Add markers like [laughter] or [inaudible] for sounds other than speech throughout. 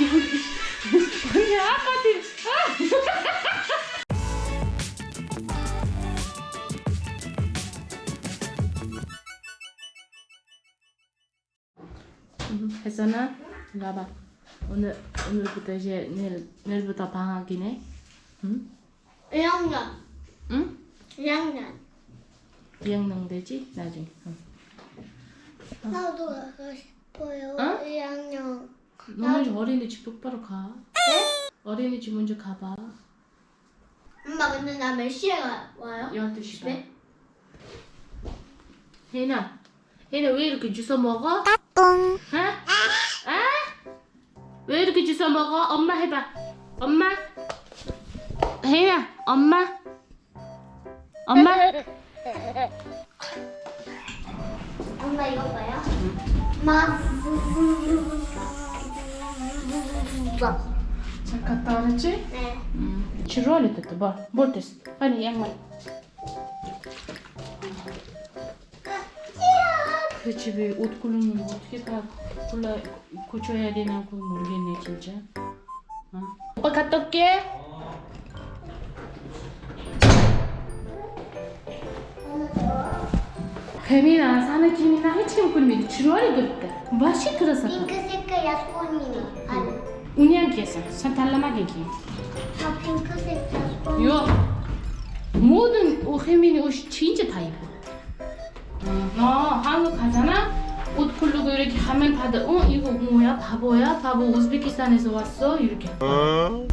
언니 아빠한테 아! 혜선아 이리 와봐 오늘 오늘부터 이제 내일 내일부터 방학이네 응? 1학년. 응? 1학년. 2학년 되지 나중에 응. 나도 가고 싶어요. 어? 1학년. 너 먼저 어린이집 똑바로 가 네? 어린이집 먼저 가봐 엄마 근데 나 몇 시에 가, 와요? 12시간 집에? 혜인아 혜인아 왜 이렇게 주워 먹어? 응? 아? 왜 이렇게 주워 먹어? 엄마 해봐 엄마 혜인아 엄마 엄마 엄마 이거 봐요. 엄마. 잘 갔다 왔지? 네. 응 지루하네 됐다 뭘, 뭘 됐어 아니 양말 그 집에 옷 고르는 거 어떻게 다 골라 고쳐야 어? 그랬다 맛이 들어서 핑크색 산탈라마게 기. 요 모든 옷 혜민이 옷이 진짜 다 입어. 어, 너 한국 가잖아? 옷 고르고 이렇게 하면 다들 어 이거 뭐야 바보야 바보 우즈베키스탄에서 왔어 이렇게. 아, 먹어.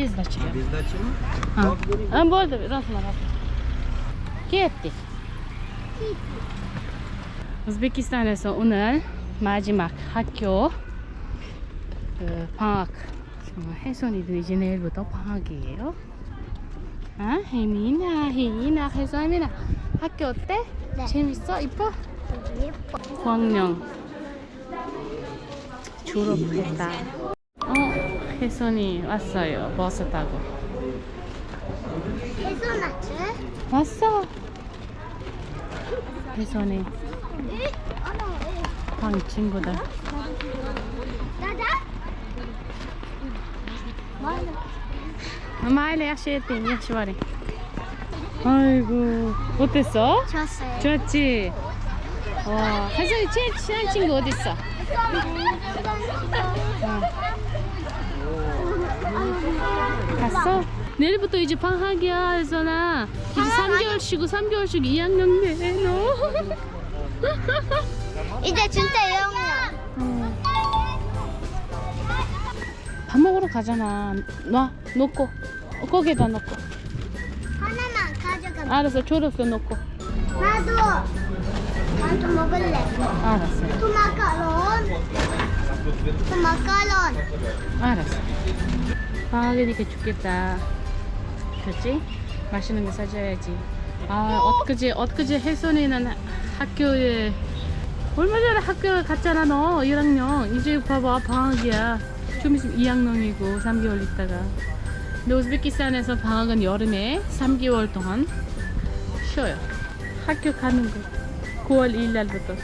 Biz de çıkalım. Biz de açalım. Ha. Ha bu arada rasma rasma. Gitti. 우즈베키스탄에서 오늘 마지막 학교 그 방학 정말 혜선이도 이제 내일부터 방학이에요. 아 혜민아 혜인아 혜선이나 학교 어때? 네. 재밌어? 이뻐? 예뻐. 9학년 졸업했다. 어 혜선이 왔어요. 버스 타고. 해소나츠? 왔어. 혜선이 방 친구들. 나다? 마일에 약시했대 약시발이. 아이고 어땠어? 좋았어요. 좋았지? 와 혜선이 제일 친한 친구 어디 있어? 갔어? 내일부터 이제 방학이야 혜선아. 이제 3개월 쉬고 3개월 쉬고 2학년 돼 너. 이제 진짜 1학년. 어. 밥 먹으러 가잖아. 놔 놓고 어, 거기에다 놓고. 하나만 가져가. 알았어 졸업서 놓고. 나도. 나도 먹을래. 알았어 토마카론. 토마카론. 알았어. 방학이니까 좋겠다. 그렇지? 맛있는 거 사줘야지. 아 엊그제 엊그제 혜선이는 하- 학교에 얼마 전에 학교 갔잖아 너 1학년. 이제 봐봐 방학이야. 좀 있으면 2학년이고 3개월 있다가. 근데 우즈베키스탄에서 방학은 여름에 3개월 동안 쉬어요. 학교 가는 거. 9월 2일 날부터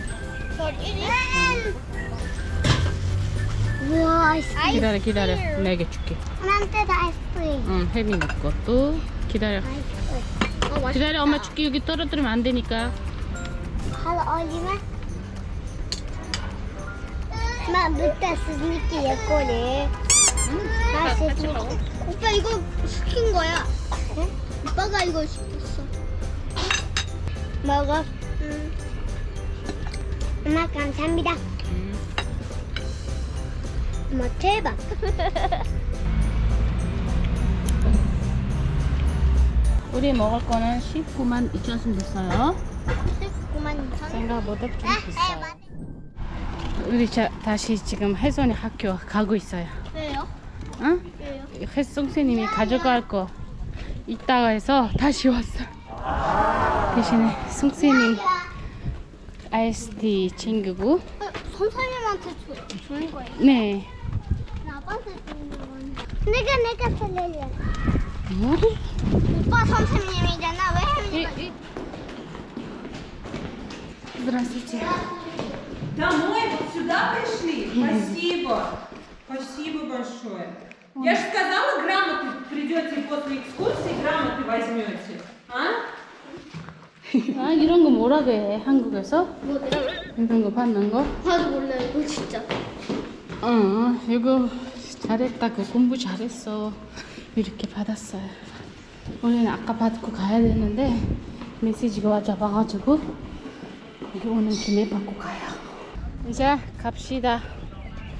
우와, 아이스크림. 기다려 기다려 내게 줄게 나한테도 아이스크림. 응 혜빈이 것도 기다려 아이스크림. 어, 기다려 엄마 줄게 여기 떨어뜨리면 안 되니까 하루 올리면? 나 밑에 스니키 예꼬리. 나 스니키. 오빠 이거 시킨 거야. 응? 오빠가 이거 시켰어. 먹어. 응. 엄마 감사합니다. 응. 엄마 대박. [laughs] 우리 먹을 거는 19만 2천 원 됐어요 그만 생각보다 좀 네, 비싸요 우리 자, 다시 지금 혜선이 학교 가고 있어요 왜요? 응? 왜요? 혜선 선생님이 가져갈 거 있다가 해서 다시 왔어 대신에 승쌤이 IST 챙기고 어, 선생님한테 주, 주는 거예요. 네. 내가 내가 살려야. 뭐? 오빠 선생님이잖아. 왜 혜민이가? 이- 이- Здравствуйте. Домой вот сюда пришли? Спасибо. Спасибо большое. Я же сказала, грамоты придете после экскурсии, грамоты возьмете. А? 아 이런 거 뭐라고 해 한국에서? 뭐래? 이런 거 받는 거? 나도 몰라 이거 진짜. 어 이거 잘했다 그 공부 잘했어 이렇게 받았어요 우리는 아까 받고 가야 되는데 메시지가 와잡아가지고 여기 오는 김에 받고 가요 이제 갑시다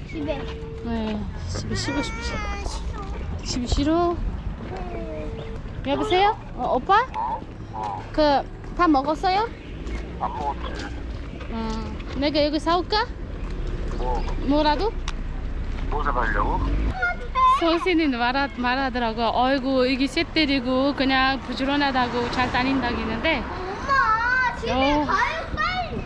집에. 네 집에 쉬고 싶지 집이 싫어? 여보세요? 어, 오빠? 그다 먹었어요? 안 먹었지. 어, 내가 여기 사올까? 뭐, 뭐라도? 뭐 사가려고? 선생님 말하, 말하더라고 어이구 이게 쇠 때리고 그냥 부지런하다고 잘 다닌다기는데. 엄마 집에 어. 가요 빨리.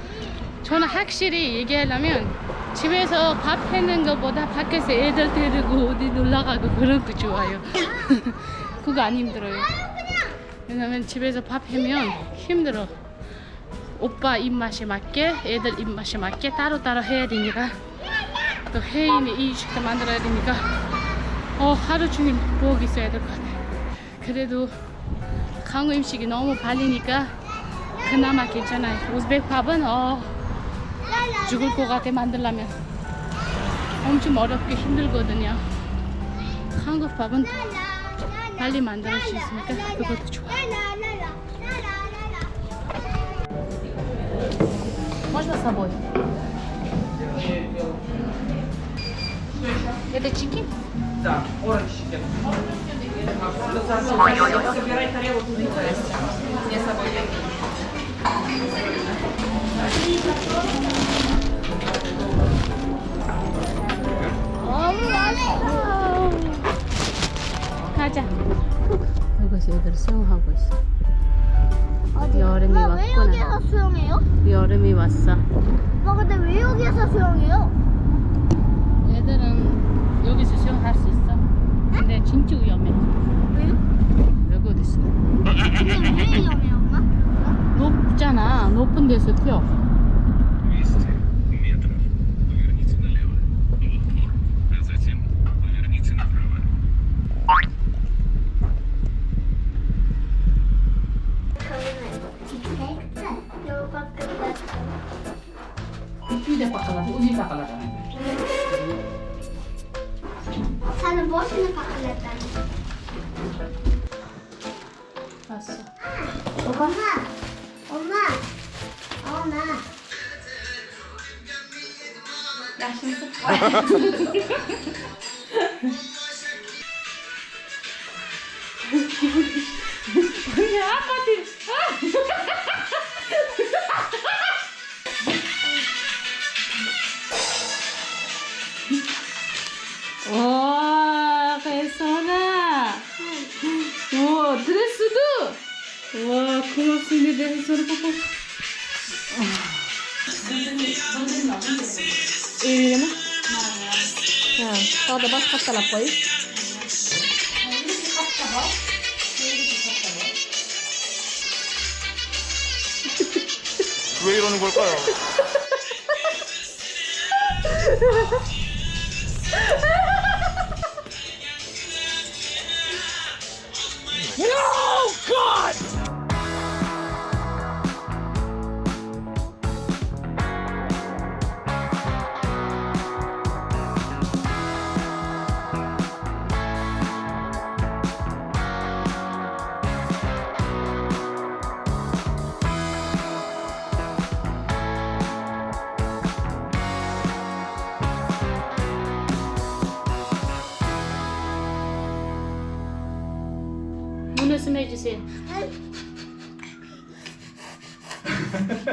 저는 확실히 얘기하려면 집에서 밥 해는 것보다 밖에서 애들 데리고 어디 놀러 가고 그런 거 좋아요. [laughs] 그거 안 힘들어요. 왜냐면 집에서 밥 하면 힘들어. 오빠 입맛에 맞게 애들 입맛에 맞게 따로따로 해야 되니까 또 혜인이 이 식도 만들어야 되니까 어 하루 종일 부엌 있어야 될 것 같아 그래도 한국 음식이 너무 발리니까 그나마 괜찮아요 우즈벡 밥은 어 죽을 것 같아 만들려면 엄청 어렵게 힘들거든요 한국 밥은 빨리 만들 수 있으니까 그것도 좋아 Можно с собой? Это чики? Да, оранжики. Собирай тарелку. Мне с собой 너무 맛있어. 가자 여기서 애들 수영하고 있어 어디? 여름이 엄마 왜 왔구나. 여기서 수영해요? 여름이 왔어 엄마 근데 왜 여기서 수영해요? 애들은 여기서 수영할 수 있어. 근데 진짜 위험해. 왜요? 여기 어딨어? 근데 왜 위험해요 엄마? 높잖아. 높은 데서 튀어 나는 머신을 바꾸랬다. 왔 리나 야 cada vez hasta la pues 왜 이러는 걸까요?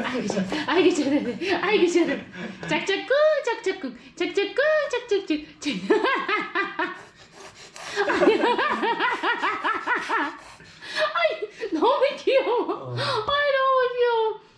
아이고 잘, 아이고 잘해, 아이고 잘해. 짝짝꿍, 짝짝꿍, 짝짝꿍, 짝짝꿍. 짝. 아이 너무 귀여워. 아